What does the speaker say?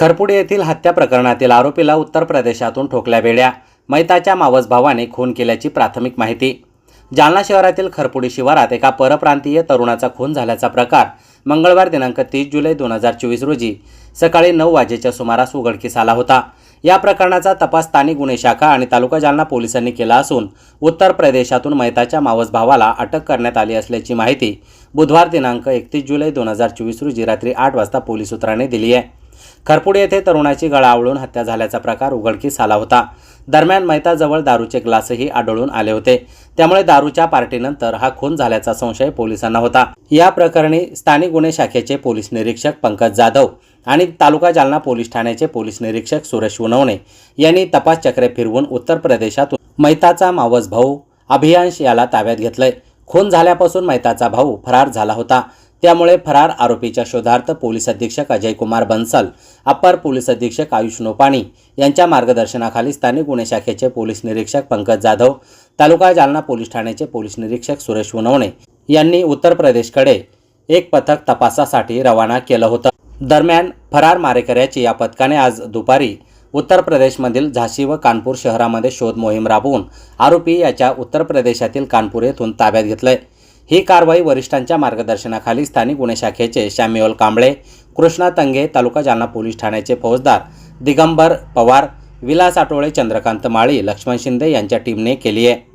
खरपुडे येथील हत्या प्रकरणातील आरोपीला उत्तर प्रदेशातून ठोकल्या बेड्या मैताच्या मावस भावाने खून केल्याची प्राथमिक माहिती. जालना शहरातील खरपुडी शिवारात एका परप्रांतीय तरुणाचा खून झाल्याचा प्रकार मंगळवार दिनांक तीस जुलै दोन हजार चोवीस रोजी सकाळी नऊ वाजेच्या सुमारास उघडकीस आला होता. या प्रकरणाचा तपास स्थानिक गुन्हे शाखा आणि तालुका जालना पोलिसांनी केला असून उत्तर प्रदेशातून मैताच्या मावस भावाला अटक करण्यात आली असल्याची माहिती बुधवार दिनांक एकतीस जुलै दोन हजार चोवीस रोजी रात्री आठ वाजता पोलीस सूत्रांनी दिली आहे. खरपुडे येथे तरुणाची गळा आवळून हत्या झाल्याचा प्रकार उघडकीस आला होता. दरम्यान मैताजवळ दारूचे ग्लासही आढळून आले होते. त्यामुळे दारूच्या पार्टीनंतर हा खून झाल्याचा संशय पोलिसांना होता. या प्रकरणी स्थानिक गुन्हे शाखेचे पोलीस निरीक्षक पंकज जाधव आणि तालुका जालना पोलीस ठाण्याचे पोलीस निरीक्षक सुरेश उनवणे यांनी तपास चक्रे फिरवून उत्तर प्रदेशातून मैताचा मावस भाऊ अभियांश याला ताब्यात घेतलंय. खून झाल्यापासून मैताचा भाऊ फरार झाला होता. त्यामुळे फरार आरोपीच्या शोधार्थ पोलीस अधीक्षक अजय कुमार बन्सल अप्पर पोलीस अधीक्षक आयुष नोपाणी यांच्या मार्गदर्शनाखाली स्थानिक गुन्हे शाखेचे पोलीस निरीक्षक पंकज जाधव तालुका जालना पोलीस ठाण्याचे पोलीस निरीक्षक सुरेश उनवणे यांनी उत्तर प्रदेशकडे एक पथक तपासासाठी रवाना केलं होतं. दरम्यान फरार मारेकऱ्याची या पथकाने आज दुपारी उत्तर प्रदेशमधील झाशी व कानपूर शहरामध्ये शोध मोहीम राबवून आरोपी याच्या उत्तर प्रदेशातील कानपूर येथून ताब्यात घेतलंय. ही कारवाई वरिष्ठांच्या मार्गदर्शनाखाली स्थानिक गुन्हे शाखेचे शॅम्युअल कांबळे कृष्णा तंगे तालुका जालना पोलीस ठाण्याचे फौजदार दिगंबर पवार विलास आटोळे चंद्रकांत माळी लक्ष्मण शिंदे यांच्या टीमने केली आहे.